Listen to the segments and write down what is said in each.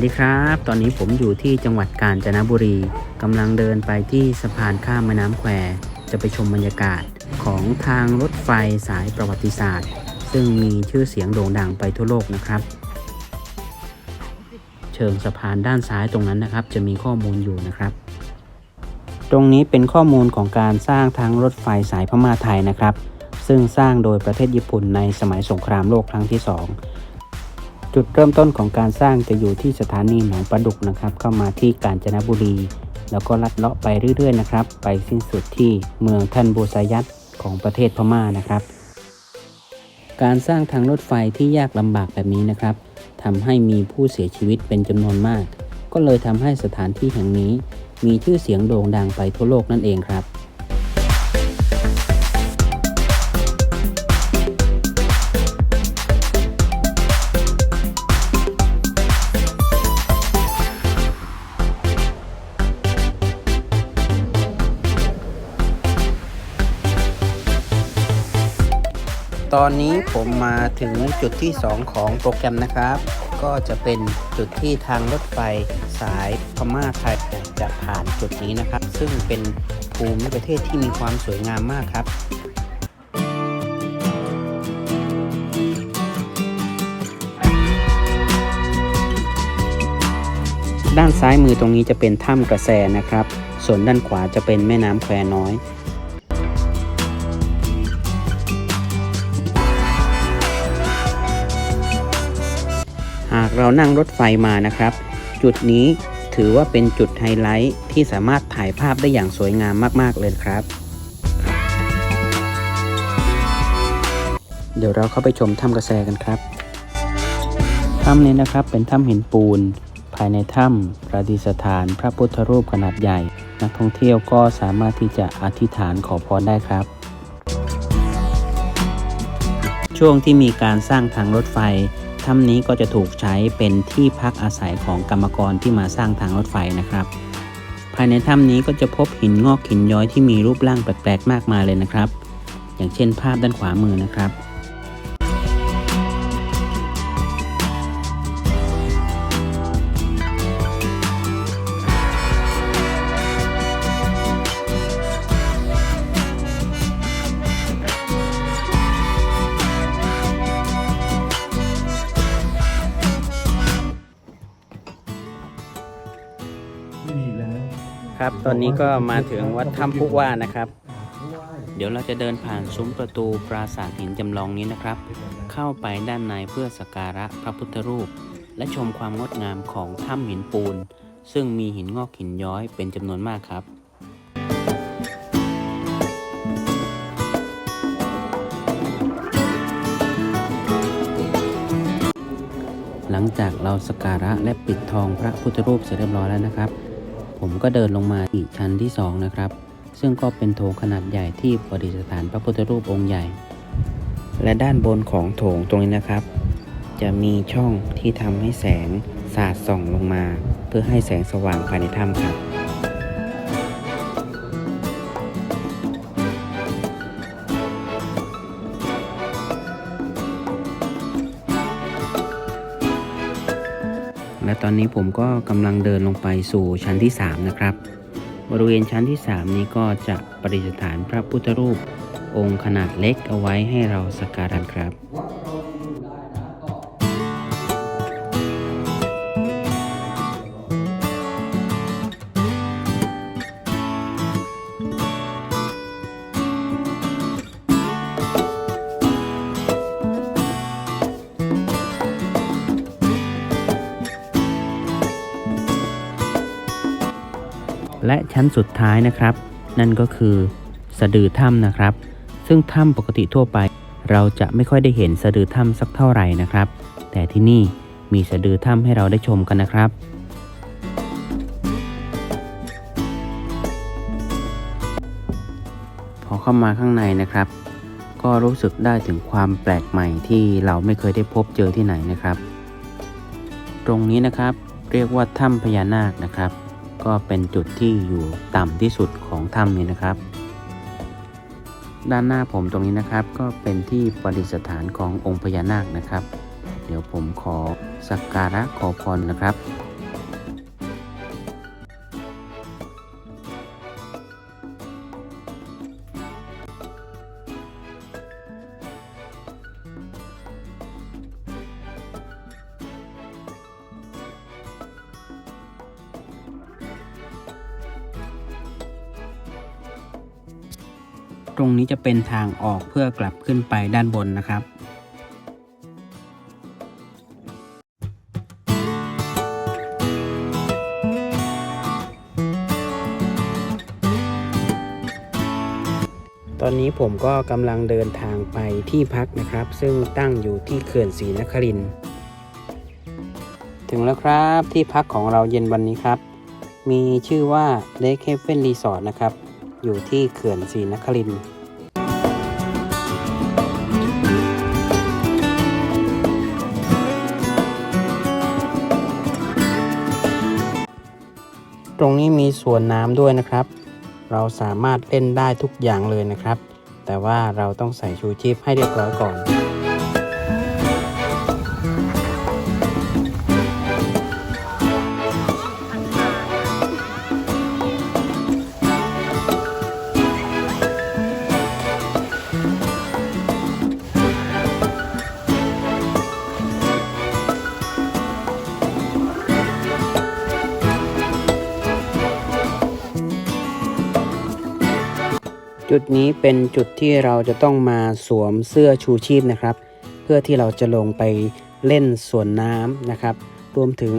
วัสดีครับ ตอนนี้ผมอยู่ที่จังหวัดกาญจนบุรีกำลังเดินไปที่สะพานข้ามแม่น้ำแควจะไปชมบรรยากาศของทางรถไฟสายประวัติศาสตร์ ซึ่งมีชื่อเสียงโด่งดังไปทั่วโลกนะครับ เชิงสะพานด้านซ้ายตรงนั้นนะครับ จะมีข้อมูลอยู่นะครับ ตรงนี้เป็นข้อมูลของการสร้างทางรถไฟสายพม่าไทยนะครับ ซึ่งสร้างโดยประเทศญี่ปุ่นในสมัยสงครามโลกครั้งที่สอง จุดเริ่มต้นของการสร้างจะอยู่ที่สถานีหนองประดุกนะครับ เข้ามาที่กาญจนบุรี แล้วก็ลัดเลาะไปเรื่อยๆนะครับ ไปสิ้นสุดที่เมืองทันโบซายัตของประเทศพม่านะครับ การสร้างทางรถไฟที่ยากลำบากแบบนี้นะครับทำให้มีผู้เสียชีวิตเป็นจำนวนมาก ก็เลยทำให้สถานที่แห่งนี้ มีชื่อเสียงโด่งดังไปทั่วโลกนั่นเองครับ อนนี้ผมมาถึงจุดที่ 2 ของโปรแกรมนะครับ ก็จะเป็นจุดที่ทางรถไฟสายพม่าไทยจะผ่านจุดนี้นะครับ ซึ่งเป็นภูมิประเทศที่มีความสวยงามมากครับด้านซ้ายมือตรงนี้จะเป็นถ้ำกระแสนะครับ ส่วนด้านขวาจะเป็นแม่น้ำแควน้อย เรานั่งรถไฟมานะครับ จุดนี้ถือว่าเป็นจุดไฮไลท์ที่สามารถถ่ายภาพได้อย่างสวยงามมาก ๆ เลยครับ เดี๋ยวเราเข้าไปชมถ้ำกระแสกันครับ ถ้ำนี้นะครับเป็นถ้ำหินปูน ภายในถ้ำประดิษฐานพระพุทธรูปขนาดใหญ่ นักท่องเที่ยวก็สามารถที่จะอธิษฐานขอพรได้ครับ ช่วงที่มีการสร้างทางรถไฟ ถ้ำนี้ก็จะถูกใช้เป็นที่พักอาศัยของกรรมกรที่มาสร้างทางรถไฟนะครับ ภายในถ้ำนี้ก็จะพบหินงอกหินย้อยที่มีรูปร่างแปลกๆมากมายเลยนะครับ อย่างเช่นภาพด้านขวามือนะครับ ตอนนี้ก็มาถึงวัดถ้ำพุกว่านะครับ เดี๋ยวเราจะเดินผ่านซุ้มประตูปราสาทหินจำลองนี้นะครับ เข้าไปด้านในเพื่อสักการะพระพุทธรูป และชมความงดงามของถ้ำหินปูน ซึ่งมีหินงอกหินย้อยเป็นจำนวนมากครับหลังจากเราสักการะและปิดทองพระพุทธรูปเสร็จเรียบร้อยแล้วนะครับ ผมก็เดินลงมาอีกชั้นที่สองนะครับ ซึ่งก็เป็นโถงขนาดใหญ่ที่ประดิษฐานพระพุทธรูปองค์ใหญ่ และด้านบนของโถงตรงนี้นะครับ จะมีช่องที่ทำให้แสงสาดส่องลงมา เพื่อให้แสงสว่างภายในถ้ำครับ และตอนนี้ผมก็กำลังเดินลงไปสู่ชั้นที่ 3 นะครับ บริเวณชั้นที่ 3 นี้ก็จะประดิษฐานพระพุทธรูป องค์ขนาดเล็กเอาไว้ให้เราสักการะครับ และชั้นสุดท้ายนะครับ นั่นก็คือสะดือถ้ำนะครับ ซึ่งถ้ำปกติทั่วไป เราจะไม่ค่อยได้เห็นสะดือถ้ำสักเท่าไหร่นะครับ แต่ที่นี่มีสะดือถ้ำให้เราได้ชมกันนะครับพอเข้ามาข้างในนะครับ ก็รู้สึกได้ถึงความแปลกใหม่ที่เราไม่เคยได้พบเจอที่ไหนนะครับ ตรงนี้นะครับเรียกว่าถ้ำพญานาคนะครับ ก็เป็นจุดที่อยู่ต่ำที่สุดของถ้ำนี้นะครับ ด้านหน้าผมตรงนี้นะครับ ก็เป็นที่ประดิษฐานขององค์พญานาคนะครับ เดี๋ยวผมขอสักการะขอพรนะครับ ตรงนี้จะเป็นทางออกเพื่อกลับขึ้นไปด้านบนนะครับ ตอนนี้ผมก็กำลังเดินทางไปที่พักนะครับ ซึ่งตั้งอยู่ที่เขื่อนศรีนครินทร์ถึงแล้วครับที่พักของเราเย็นวันนี้ครับ มีชื่อว่า Lake Haven Resort นะครับ อยู่ที่เขื่อนศรีนครินทร์ตรงนี้มีสวนน้ำด้วยนะครับ เราสามารถเล่นได้ทุกอย่างเลยนะครับ แต่ว่าเราต้องใส่ชูชีพให้เรียบร้อยก่อน จุดนี้เป็นจุดที่เราจะต้องมาสวมเสื้อชูชีพนะครับ เพื่อที่เราจะลงไปเล่นสวนน้ำนะครับ รวมถึง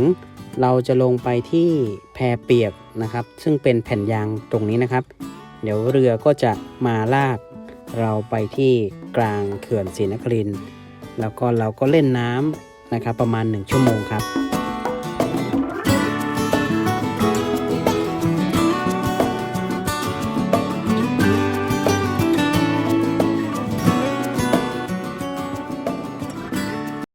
เราจะลงไปที่แพเปียกนะครับ ซึ่งเป็นแผ่นยางตรงนี้นะครับ เดี๋ยวเรือก็จะมาลากเราไปที่กลางเขื่อนศรีนครินทร์แล้วก็เราก็เล่นน้ำนะครับประมาณ 1 ชั่วโมงครับ